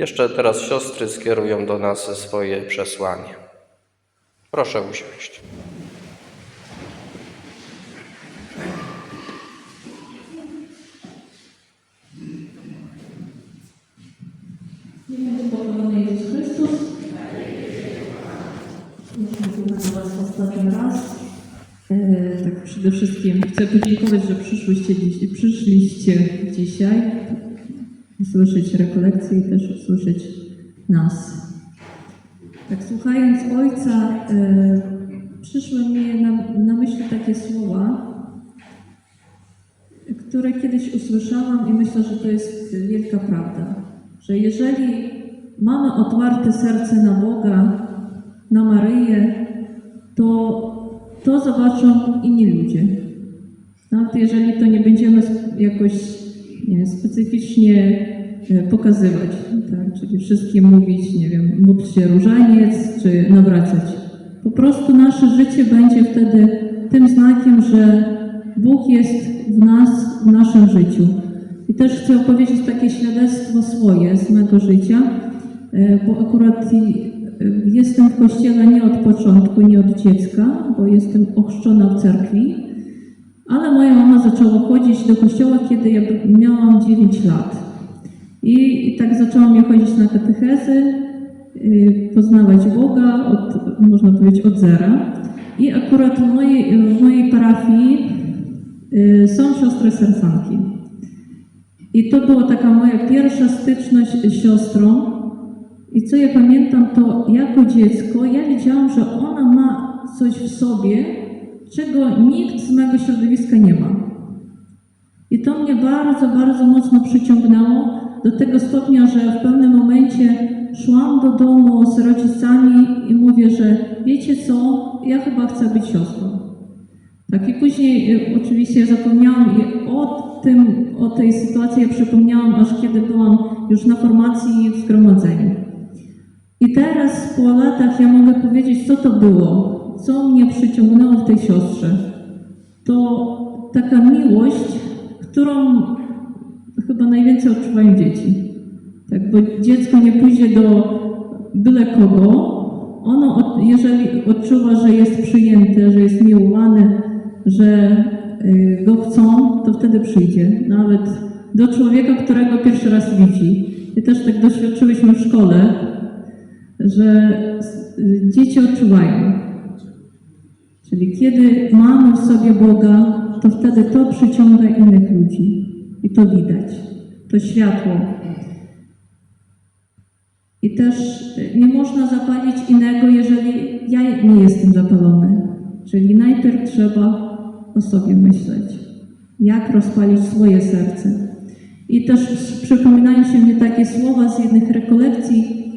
Jeszcze teraz siostry skierują do nas swoje przesłanie. Proszę usiąść. Jezus Chrystus. Do Was ostatni raz. Tak przede wszystkim chcę podziękować, że przyszłyście przyszliście dzisiaj usłyszeć rekolekcję i też usłyszeć nas. Tak słuchając Ojca, e, przyszły mi na, na myśl takie słowa, które kiedyś usłyszałam i myślę, że to jest wielka prawda, że jeżeli mamy otwarte serce na Boga, na Maryję, to to zobaczą inni ludzie. Nawet jeżeli to nie będziemy jakoś specyficznie e, pokazywać, tak? czyli wszystkim mówić, nie wiem, módl się różaniec, czy nawracać. Po prostu nasze życie będzie wtedy tym znakiem, że Bóg jest w nas, w naszym życiu. I też chcę opowiedzieć takie świadectwo swoje z mego życia, e, bo akurat e, jestem w kościele nie od początku, nie od dziecka, bo jestem ochrzczona w cerkwi, ale moja mama zaczęła chodzić do kościoła, kiedy ja miałam 9 lat. I, I tak zaczęłam ja chodzić na katechezy, y, poznawać Boga, od, można powiedzieć od zera. I akurat w mojej, w mojej parafii y, są siostry sersanki. I to była taka moja pierwsza styczność z siostrą. I co ja pamiętam, to jako dziecko ja wiedziałam, że ona ma coś w sobie, czego nikt z mojego środowiska nie ma. I to mnie bardzo, bardzo mocno przyciągnęło do tego stopnia, że w pewnym momencie szłam do domu z rodzicami i mówię, że wiecie co, ja chyba chcę być siostrą. Tak i później y, oczywiście zapomniałam i o tym, o tej sytuacji ja przypomniałam, aż kiedy byłam już na formacji w zgromadzeniu. I teraz po latach ja mogę powiedzieć, co to było, co mnie przyciągnęło w tej siostrze. To taka miłość, którą chyba najwięcej odczuwają dzieci. Tak, bo dziecko nie pójdzie do byle kogo. Ono, jeżeli odczuwa, że jest przyjęte, że jest miłowany, że y, go chcą, to wtedy przyjdzie. Nawet do człowieka, którego pierwszy raz widzi. I też tak doświadczyłyśmy w szkole, że y, dzieci odczuwają. Czyli kiedy mamy w sobie Boga, to wtedy to przyciąga innych ludzi. I to widać. To światło. I też y, nie można zapalić innego, jeżeli ja nie jestem zapalony. Czyli najpierw trzeba o sobie myśleć. Jak rozpalić swoje serce. I też przypominają się mnie takie słowa z jednych rekolekcji,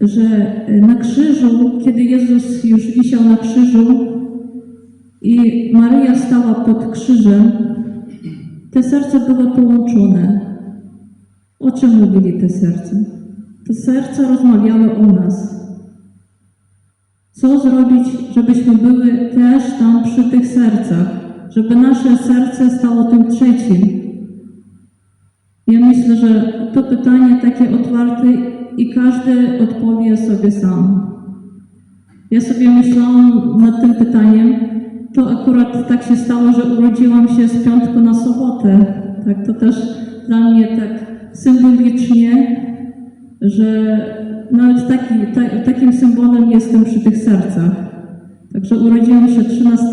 że na krzyżu, kiedy Jezus już wisiał na krzyżu i Maryja stała pod krzyżem, te serca były połączone. O czym mówili te serca? Te serca rozmawiały o nas. Co zrobić, żebyśmy były też tam przy tych sercach, żeby nasze serce stało tym trzecim, ja myślę, że to pytanie takie otwarte i każdy odpowie sobie sam. Ja sobie myślałam nad tym pytaniem, to akurat tak się stało, że urodziłam się z piątku na sobotę. Tak, to też dla mnie tak symbolicznie, że nawet taki, ta, takim symbolem jestem przy tych sercach. Także urodziłam się 13,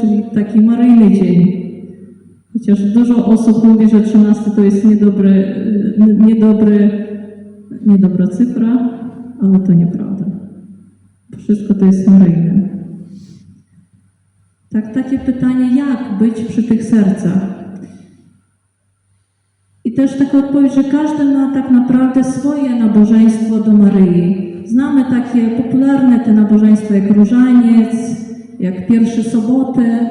czyli taki maryjny dzień. Chociaż dużo osób mówi, że 13 to jest niedobry, niedobry, niedobra cyfra, ale to nieprawda. Wszystko to jest maryjne. Tak, takie pytanie, jak być przy tych sercach? I też taka odpowiedź, że każdy ma tak naprawdę swoje nabożeństwo do Maryi. Znamy takie popularne te nabożeństwa jak różaniec, jak pierwsze sobotę,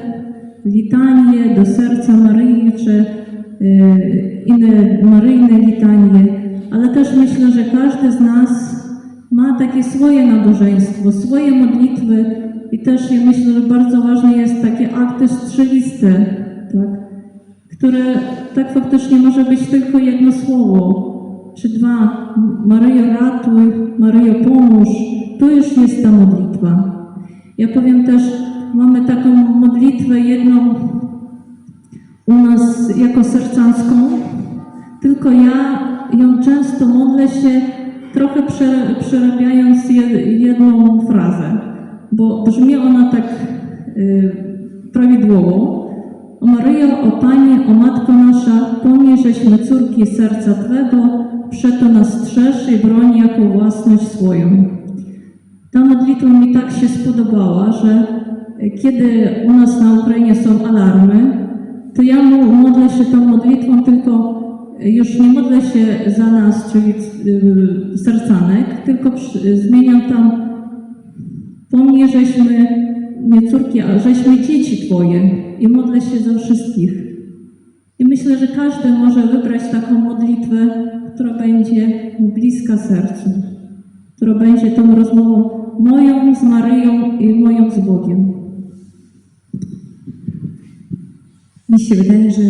litanie do serca Maryi, czy inne maryjne litanie, ale też myślę, że każdy z nas ma takie swoje nabożeństwo, swoje modlitwy i też ja myślę, że bardzo ważne jest takie akty strzeliste, tak, które tak faktycznie może być tylko jedno słowo, czy dwa. Maryjo ratuj, Maryjo pomóż, to już jest ta modlitwa. Ja powiem też, mamy taką modlitwę jedną u nas jako sercanską, tylko ja ją często modlę się trochę prze, przerabiając jed, jedną frazę, bo brzmi ona tak y, prawidłowo. O Maryjo, o Panie, o Matko nasza, pomnij, żeśmy córki serca Twego, przeto nas strzeż i broń jako własność swoją. Ta modlitwa mi tak się spodobała, że kiedy u nas na Ukrainie są alarmy, to ja modlę się tą modlitwą, tylko już nie modlę się za nas, czyli y, sercanek, tylko przy- zmieniam tam Pomnij, żeśmy nie córki, a żeśmy dzieci Twoje i modlę się za wszystkich. I myślę, że każdy może wybrać taką modlitwę, która będzie bliska sercu, która będzie tą rozmową moją z Maryją i moją z Bogiem. Mi się wydaje, że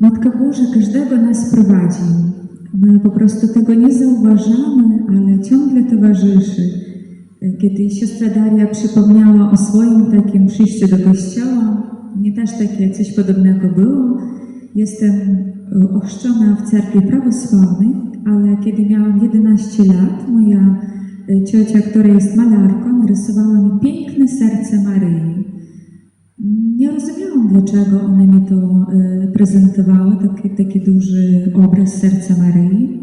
Matka Boża każdego nas prowadzi. My po prostu tego nie zauważamy, ale ciągle towarzyszy. Kiedy siostra Daria przypomniała o swoim takim przyjściu do kościoła, mnie też takie coś podobnego było. Jestem e, ochrzczona w cerkwi prawosławnej, ale kiedy miałam 11 lat, moja e, ciocia, która jest malarką, narysowała mi piękne serce Maryi. Nie rozumiałam, dlaczego ona mi to e, prezentowała, taki, taki duży obraz serca Maryi,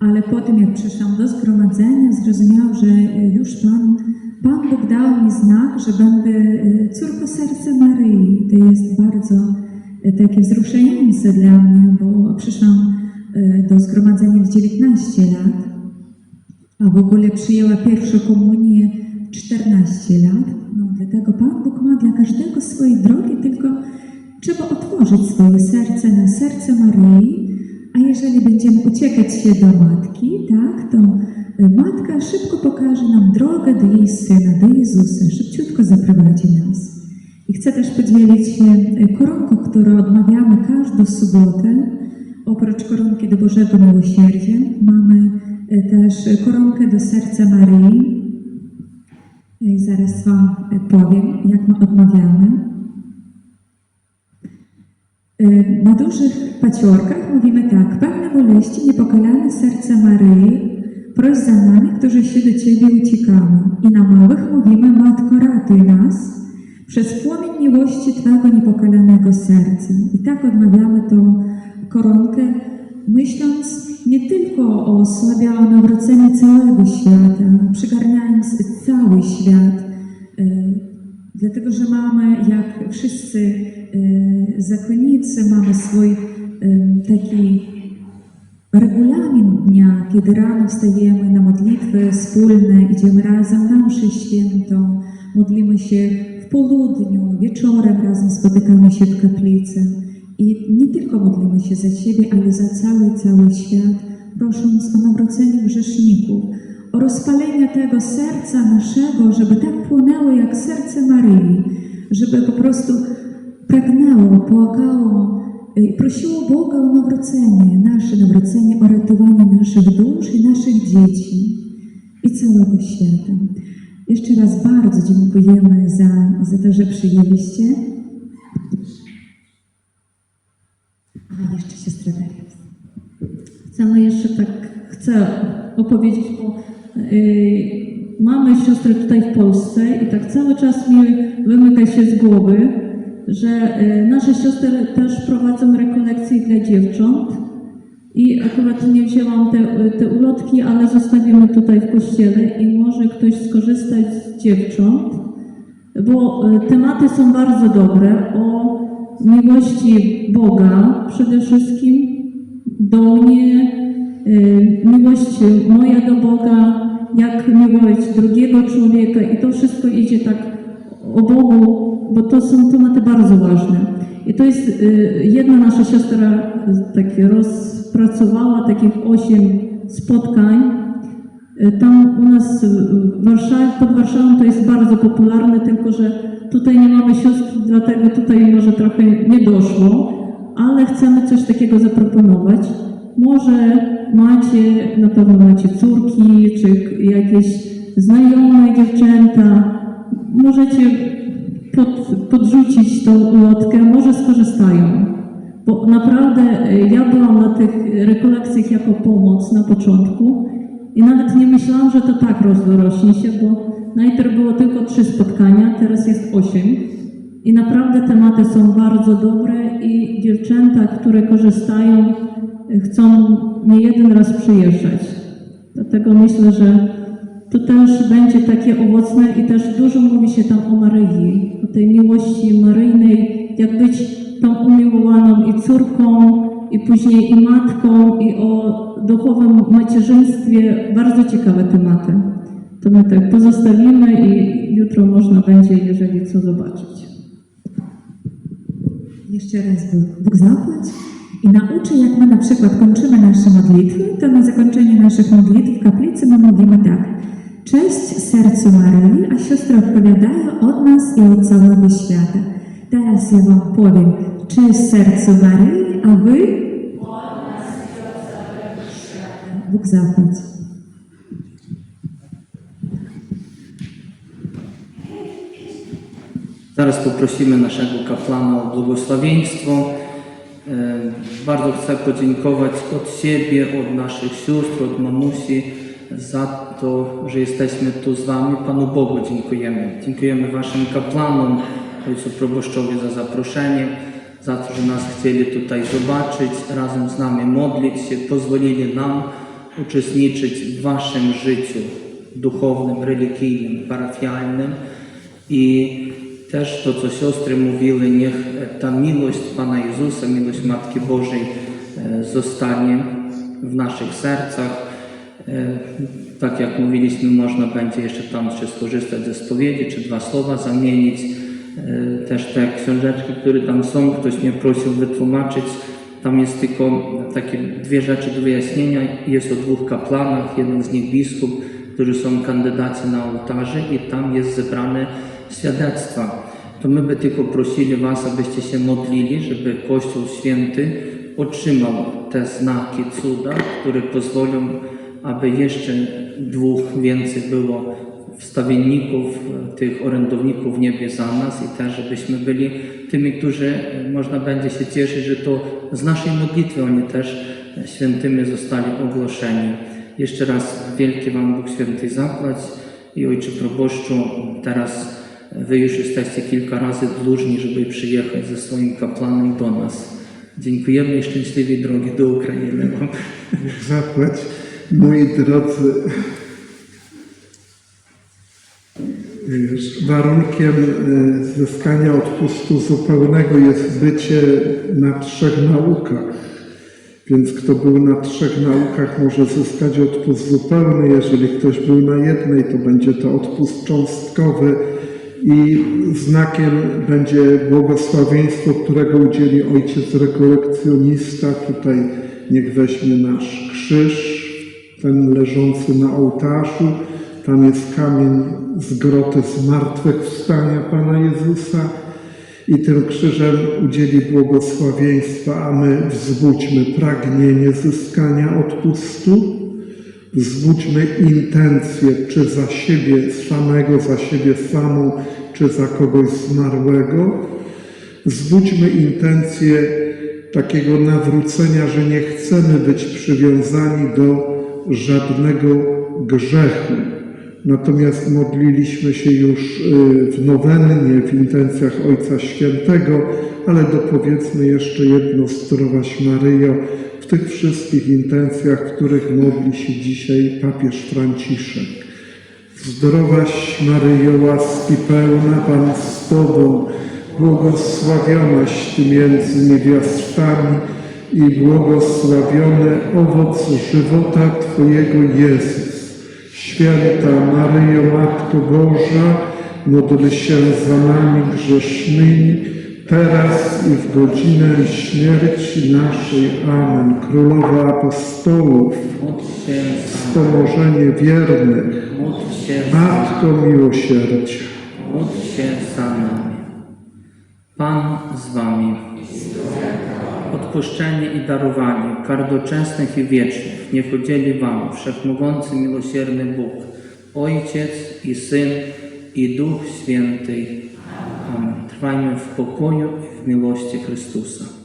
ale potem jak przyszłam do zgromadzenia, zrozumiałam, że e, już Pan, Pan Bóg dał mi znak, że będę e, córką serca Maryi. To jest bardzo takie wzruszające dla mnie, bo przyszłam do zgromadzenia w 19 lat, a w ogóle przyjęła pierwszą komunię 14 lat. No, dlatego Pan Bóg ma dla każdego swojej drogi, tylko trzeba otworzyć swoje serce na serce Maryi, a jeżeli będziemy uciekać się do Matki, tak, to y, Matka szybko pokaże nam drogę do jej Syna, do Jezusa, szybciutko zaprowadzi nas. I chcę też podzielić się y, koronką, którą odmawiamy każdą sobotę. Oprócz koronki do Bożego Miłosierdzia mamy y, też koronkę do serca Maryi. Zaraz Wam y, powiem, jak my odmawiamy. Y, Na dużych paciorkach mówimy tak. Panna boleści, niepokalane serce Maryi, proś za nami, którzy się do Ciebie uciekamy. I na małych mówimy, Matko, ratuj nas przez płomień miłości Twego niepokalanego serca. I tak odmawiamy tą koronkę, myśląc nie tylko o a o nawróceniu całego świata, przygarniając cały świat. y, Dlatego, że mamy, jak wszyscy y, zakonnicy, mamy swój y, taki regulamin dnia, kiedy rano wstajemy na modlitwy wspólne, idziemy razem na mszę świętą, modlimy się w południu, wieczorem razem spotykamy się w kaplicy. I nie tylko modlimy się za siebie, ale za cały, cały świat, prosząc o nawrócenie grzeszników, o rozpalenie tego serca naszego, żeby tak płonęło jak serce Maryi, żeby po prostu pragnęło, płakało prosiło Boga o nawrócenie, nasze nawrócenie, o ratowanie naszych dusz i naszych dzieci i całego świata. Jeszcze raz bardzo dziękujemy za, za to, że przyjęliście. A jeszcze siostra Daria. Chcemy jeszcze tak, chcę opowiedzieć, bo y, mamy siostrę tutaj w Polsce i tak cały czas mi wymyka się z głowy, że y, nasze siostry też prowadzą rekolekcje dla dziewcząt i akurat nie wzięłam te, te ulotki, ale zostawimy tutaj w kościele i może ktoś skorzystać z dziewcząt, bo y, tematy są bardzo dobre o miłości Boga przede wszystkim do mnie, y, miłość moja do Boga, jak miłość drugiego człowieka i to wszystko idzie tak o Bogu, bo to są tematy bardzo ważne. I to jest y, jedna nasza siostra y, takie rozpracowała takich osiem spotkań. Y, Tam u nas pod Warszawą to jest bardzo popularne, tylko że tutaj nie mamy sióstr, dlatego tutaj może trochę nie doszło, ale chcemy coś takiego zaproponować. Może macie, na pewno macie córki, czy jakieś znajome dziewczęta. Możecie pod, podrzucić tą ulotkę, może skorzystają. Bo naprawdę e, ja byłam na tych rekolekcjach jako pomoc na początku i nawet nie myślałam, że to tak rozrośnie się, bo najpierw było tylko trzy spotkania, teraz jest osiem. I naprawdę tematy są bardzo dobre i dziewczęta, które korzystają, chcą nie jeden raz przyjeżdżać. Dlatego myślę, że to też będzie takie owocne i też dużo mówi się tam o Maryi, o tej miłości maryjnej, jak być tą umiłowaną i córką, i później i matką, i o duchowym macierzyństwie. Bardzo ciekawe tematy. To my tak pozostawimy i jutro można będzie, jeżeli co, zobaczyć. Jeszcze raz Bóg, zapłać i nauczy, jak my na przykład kończymy nasze modlitwy, to na zakończenie naszych modlitw w kaplicy my mówimy tak. Cześć sercu Maryi, a siostry odpowiadają od nas i od całego świata. Teraz ja wam powiem, czy serce Maryi, a wy? Bóg zapłać. Teraz poprosimy naszego kaplana o błogosławieństwo. E, bardzo chcę podziękować od siebie, od naszych sióstr, od mamusi za to, że jesteśmy tu z Wami. Panu Bogu dziękujemy. Dziękujemy Waszym kaplanom, Ojcu Proboszczowi za zaproszenie za to, że nas chcieli tutaj zobaczyć, razem z nami modlić się, pozwolili nam uczestniczyć w Waszym życiu duchownym, religijnym, parafialnym. I też to, co siostry mówiły, niech ta miłość Pana Jezusa, miłość Matki Bożej e, zostanie w naszych sercach. E, Tak jak mówiliśmy, można będzie jeszcze tam czy skorzystać ze spowiedzi, czy dwa słowa zamienić. E, Też te książeczki, które tam są, ktoś mnie prosił wytłumaczyć. Tam jest tylko takie dwie rzeczy do wyjaśnienia. Jest o dwóch kaplanach, jeden z nich biskup, którzy są kandydaci na ołtarze i tam jest zebrane świadectwa. To my by tylko prosili Was, abyście się modlili, żeby Kościół Święty otrzymał te znaki, cuda, które pozwolą, aby jeszcze dwóch więcej było wstawienników, e, tych orędowników w niebie za nas i też, żebyśmy byli tymi, którzy e, można będzie się cieszyć, że to z naszej modlitwy oni też e, świętymi zostali ogłoszeni. Jeszcze raz wielkie Wam Bóg Święty zapłać i Ojcze Proboszczu, teraz Wy już jesteście kilka razy dłużni, żeby przyjechać ze swoim kapłanem do nas. Dziękujemy i szczęśliwej drogi do Ukrainy zapłać. Moi drodzy, warunkiem e, zyskania odpustu zupełnego jest bycie na trzech naukach. Więc kto był na trzech naukach może zyskać odpust zupełny. Jeżeli ktoś był na jednej, to będzie to odpust cząstkowy i znakiem będzie błogosławieństwo, którego udzieli ojciec rekolekcjonista. Tutaj niech weźmie nasz krzyż, ten leżący na ołtarzu. Tam jest kamień z groty zmartwychwstania Pana Jezusa i tym krzyżem udzieli błogosławieństwa, a my wzbudźmy pragnienie zyskania odpustu, wzbudźmy intencje, czy za siebie samego, za siebie samą, czy za kogoś zmarłego. Wzbudźmy intencje takiego nawrócenia, że nie chcemy być przywiązani do żadnego grzechu. Natomiast modliliśmy się już y, w nowennie, w intencjach Ojca Świętego, ale dopowiedzmy jeszcze jedno Zdrowaś Maryjo w tych wszystkich intencjach, w których modli się dzisiaj papież Franciszek. Zdrowaś Maryjo, łaski pełna, Pan z Tobą, błogosławionaś Ty między niewiastami i błogosławiony owoc żywota Twojego Jezus. Święta Maryjo, Matko Boża, módl się za nami grzesznymi, teraz i w godzinę śmierci naszej. Amen. Królowa Apostołów, wspomożenie wiernych, Matko Miłosierdzia. Módl się za nami. Pan z Wami. Odpuszczenie i darowanie kar doczesnych i wiecznych niech udzieli Wam Wszechmogący Miłosierny Bóg, Ojciec i Syn i Duch Święty. Amen. Trwajmy w pokoju i w miłości Chrystusa.